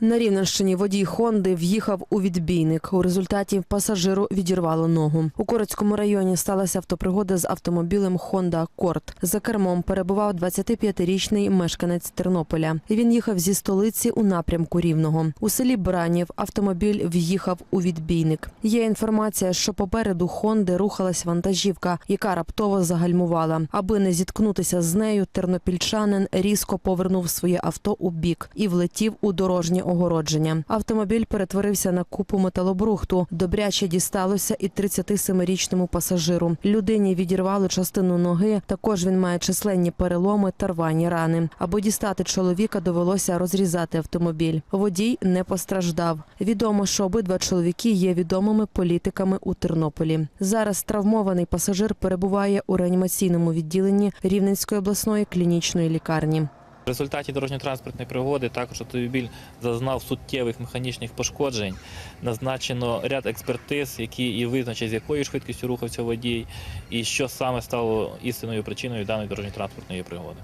На Рівненщині водій Хонди в'їхав у відбійник. У результаті пасажиру відірвало ногу. У Корицькому районі сталася автопригода з автомобілем Honda Accord. За кермом перебував 25-річний мешканець Тернополя. Він їхав зі столиці у напрямку Рівного. У селі Бранів автомобіль в'їхав у відбійник. Є інформація, що попереду Хонди рухалась вантажівка, яка раптово загальмувала. Аби не зіткнутися з нею, тернопільчанин різко повернув своє авто у бік і влетів у дорожнє огородження. Автомобіль перетворився на купу металобрухту. Добряче дісталося і 37-річному пасажиру. Людині відірвало частину ноги. Також він має численні переломи та рвані рани. Аби дістати чоловіка, довелося розрізати автомобіль. Водій не постраждав. Відомо, що обидва чоловіки є відомими політиками у Тернополі. Зараз травмований пасажир перебуває у реанімаційному відділенні Рівненської обласної клінічної лікарні. В результаті дорожньо-транспортної пригоди також автомобіль зазнав суттєвих механічних пошкоджень. Назначено ряд експертиз, які і визначать, з якою швидкістю рухався водій, і що саме стало істинною причиною даної дорожньо-транспортної пригоди.